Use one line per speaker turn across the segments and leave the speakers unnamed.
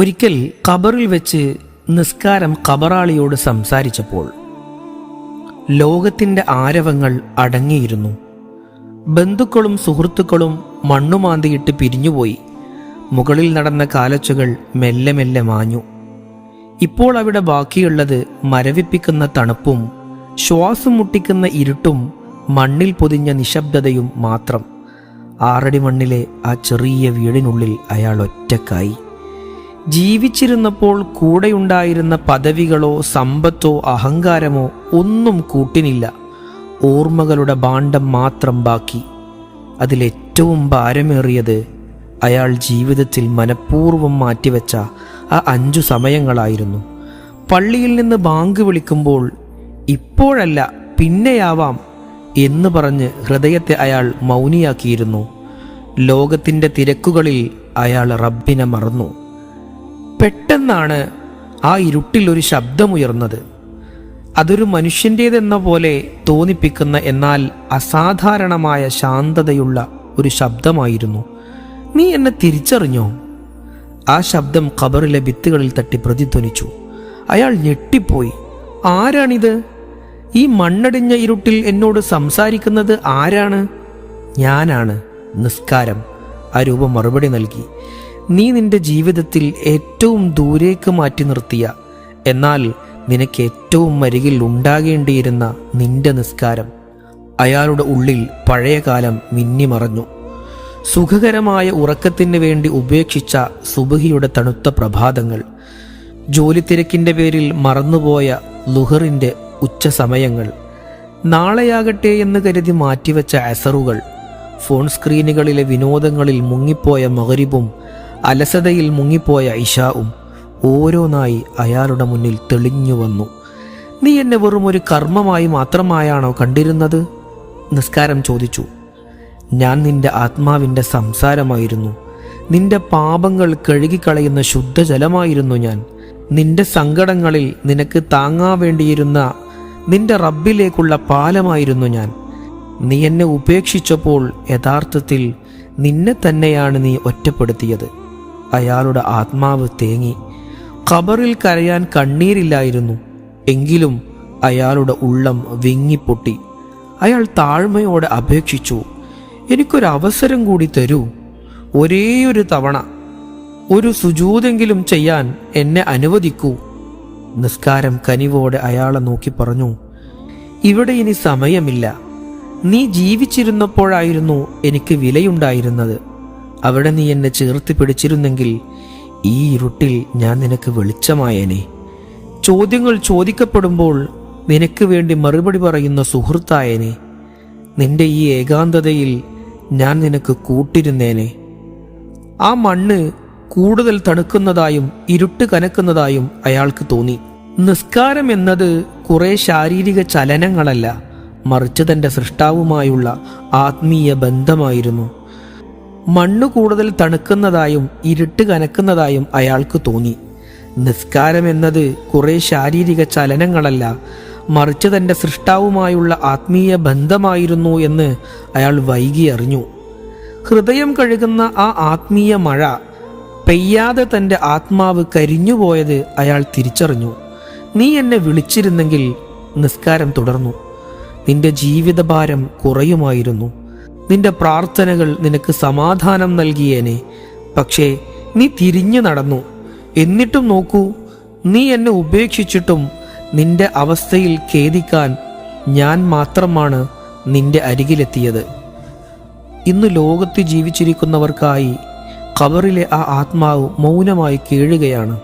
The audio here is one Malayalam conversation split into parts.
ഒരിക്കൽ ഖബറിൽ വെച്ച് നിസ്കാരം ഖബറാളിയോട് സംസാരിച്ചപ്പോൾ ലോകത്തിന്റെ ആരവങ്ങൾ അടങ്ങിയിരുന്നു. ബന്ധുക്കളും സുഹൃത്തുക്കളും മണ്ണുമാന്തിയിട്ട് പിരിഞ്ഞുപോയി. മുകളിൽ നടന്ന കാലച്ചുകൾ മെല്ലെ മെല്ലെ മാഞ്ഞു. ഇപ്പോൾ അവിടെ ബാക്കിയുള്ളത് മരവിപ്പിക്കുന്ന തണുപ്പും ശ്വാസം മുട്ടിക്കുന്ന ഇരുട്ടും മണ്ണിൽ പൊതിഞ്ഞ നിശബ്ദതയും മാത്രം. ആറടി മണ്ണിലെ ആ ചെറിയ വീടിനുള്ളിൽ അയാൾ ഒറ്റക്കായി. ജീവിച്ചിരുന്നപ്പോൾ കൂടെയുണ്ടായിരുന്ന പദവികളോ സമ്പത്തോ അഹങ്കാരമോ ഒന്നും കൂട്ടിനില്ല. ഓർമ്മകളുടെ ഭാണ്ഡം മാത്രം ബാക്കി. അതിലേറ്റവും ഭാരമേറിയത് അയാൾ ജീവിതത്തിൽ മനഃപൂർവം മാറ്റിവെച്ച ആ അഞ്ചു സമയങ്ങളായിരുന്നു. പള്ളിയിൽ നിന്ന് ബാങ്ക് വിളിക്കുമ്പോൾ ഇപ്പോഴല്ല പിന്നെയാവാം എന്ന് പറഞ്ഞ് ഹൃദയത്തെ അയാൾ മൗനിയാക്കിയിരുന്നു. ലോകത്തിന്റെ തിരക്കുകളിൽ അയാൾ റബ്ബിനെ മറന്നു. പെട്ടെന്നാണ് ആ ഇരുട്ടിൽ ഒരു ശബ്ദമുയർന്നത്. അതൊരു മനുഷ്യന്റേതെന്ന പോലെ തോന്നിപ്പിക്കുന്ന എന്നാൽ അസാധാരണമായ ശാന്തതയുള്ള ഒരു ശബ്ദമായിരുന്നു. നീ എന്നെ തിരിച്ചറിഞ്ഞോ? ആ ശബ്ദം ഖബറിലെ ഭിത്തുകളിൽ തട്ടി പ്രതിധ്വനിച്ചു. അയാൾ ഞെട്ടിപ്പോയി. ആരാണിത്? ഈ മണ്ണടിഞ്ഞ ഇരുട്ടിൽ എന്നോട് സംസാരിക്കുന്നത് ആരാണ്? ഞാനാണ്. നിസ്കാരം. ആ രൂപം മറുപടി നൽകി. നീ നിന്റെ ജീവിതത്തിൽ ഏറ്റവും ദൂരേക്ക് മാറ്റി നിർത്തിയ. എന്നാൽ നിനക്ക് ഏറ്റവും അരികിൽ ഉണ്ടാകേണ്ടിയിരുന്ന നിന്റെ നിസ്കാരം. അയാളുടെ ഉള്ളിൽ പഴയകാലം മിന്നിമറഞ്ഞു. സുഖകരമായ ഉറക്കത്തിന് വേണ്ടി ഉപേക്ഷിച്ച സുബഹിയുടെ തണുത്ത പ്രഭാതങ്ങൾ. ജോലിത്തിരക്കിന്റെ പേരിൽ മറന്നുപോയ ലുഹറിന്റെ ഉച്ചസമയങ്ങൾ നാളെയാകട്ടെ എന്ന് കരുതി മാറ്റിവെച്ച അസറുകൾ. ഫോൺ സ്ക്രീനുകളിലെ വിനോദങ്ങളിൽ മുങ്ങിപ്പോയ മകരിബും അലസതയിൽ മുങ്ങിപ്പോയ ഇഷാവും ഓരോന്നായി അയാളുടെ മുന്നിൽ തെളിഞ്ഞു വന്നു. നീ എന്നെ വെറും ഒരു കർമ്മമായി മാത്രമായാണോ കണ്ടിരുന്നത്? നിസ്കാരം ചോദിച്ചു. ഞാൻ നിന്റെ ആത്മാവിന്റെ സംസാരമായിരുന്നു. നിന്റെ പാപങ്ങൾ കഴുകിക്കളയുന്ന ശുദ്ധജലമായിരുന്നു ഞാൻ. നിന്റെ സങ്കടങ്ങളിൽ നിനക്ക് താങ്ങാൻ വേണ്ടിയിരുന്ന നിന്റെ റബ്ബിലേക്കുള്ള പാലമായിരുന്നു ഞാൻ. നീ എന്നെ ഉപേക്ഷിച്ചപ്പോൾ യഥാർത്ഥത്തിൽ നിന്നെ തന്നെയാണ് നീ ഒറ്റപ്പെടുത്തിയത്. അയാളുടെ ആത്മാവ് തേങ്ങി. ഖബറിൽ കരയാൻ കണ്ണീരില്ലായിരുന്നു. എങ്കിലും അയാളുടെ ഉള്ളം വിങ്ങിപ്പൊട്ടി. അയാൾ താഴ്മയോടെ അപേക്ഷിച്ചു എനിക്കൊരവസരം കൂടി തരൂ. ഒരേയൊരു തവണ ഒരു സുജൂതെങ്കിലും ചെയ്യാൻ എന്നെ അനുവദിക്കൂ. നിസ്കാരം കനിവോടെ അയാളെ നോക്കി പറഞ്ഞു ഇവിടെ ഇനി സമയമില്ല. നീ ജീവിച്ചിരുന്നപ്പോഴായിരുന്നു എനിക്ക് വിലയുണ്ടായിരുന്നത്. അവിടെ നീ എന്നെ ചേർത്ത് പിടിച്ചിരുന്നെങ്കിൽ ഈ ഇരുട്ടിൽ ഞാൻ നിനക്ക് വെളിച്ചമായേനെ. ചോദ്യങ്ങൾ ചോദിക്കപ്പെടുമ്പോൾ നിനക്ക് വേണ്ടി മറുപടി പറയുന്ന സുഹൃത്തായേനെ. നിന്റെ ഈ ഏകാന്തതയിൽ ഞാൻ നിനക്ക് കൂട്ടിരുന്നേനെ. ആ മണ്ണ് കൂടുതൽ തണുക്കുന്നതായും ഇരുട്ട് കനക്കുന്നതായും അയാൾക്ക് തോന്നി. നിസ്കാരം എന്നത് കുറെ ശാരീരിക ചലനങ്ങളല്ല മറിച്ച് തന്റെ സൃഷ്ടാവുമായുള്ള ആത്മീയ ബന്ധമായിരുന്നു. മണ്ണ് കൂടുതൽ തണുക്കുന്നതായും ഇരുട്ട് കനക്കുന്നതായും അയാൾക്ക് തോന്നി. നിസ്കാരം എന്നത് കുറെ ശാരീരിക ചലനങ്ങളല്ല മറിച്ച് തന്റെ സൃഷ്ടാവുമായുള്ള ആത്മീയ ബന്ധമായിരുന്നു എന്ന് അയാൾ വൈകി അറിഞ്ഞു. ഹൃദയം കഴുകുന്ന ആ ആത്മീയ മഴ പെയ്യാതെ തന്റെ ആത്മാവ് കരിഞ്ഞുപോയത് അയാൾ തിരിച്ചറിഞ്ഞു. നീ എന്നെ വിളിച്ചിരുന്നെങ്കിൽ നിസ്കാരം തുടർന്നു. നിന്റെ ജീവിതഭാരം കുറയുമായിരുന്നു. നിന്റെ പ്രാർത്ഥനകൾ നിനക്ക് സമാധാനം നൽകിയേനെ. പക്ഷേ നീ തിരിഞ്ഞു നടന്നു. എന്നിട്ടും നോക്കൂ നീ എന്നെ ഉപേക്ഷിച്ചിട്ടും നിന്റെ അവസ്ഥയിൽ ഖേദിക്കാൻ ഞാൻ മാത്രമാണ് നിന്റെ അരികിലെത്തിയത്. ഇന്ന് ലോകത്ത് ജീവിച്ചിരിക്കുന്നവർക്കായി ഖബറിലെ ആ ആത്മാവ് മൗനമായി കേഴുകയാണ്.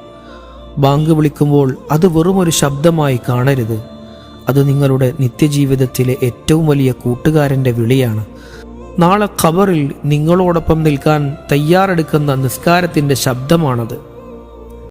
ബാങ്ക് വിളിക്കുമ്പോൾ അത് വെറുമൊരു ശബ്ദമായി കാണരുത്. അത് നിങ്ങളുടെ നിത്യജീവിതത്തിലെ ഏറ്റവും വലിയ കൂട്ടുകാരന്റെ വിളിയാണ്. നാളെ ഖബറിൽ നിങ്ങളോടൊപ്പം നിൽക്കാൻ തയ്യാറെടുക്കുന്ന നിസ്കാരത്തിന്റെ ശബ്ദമാണത്.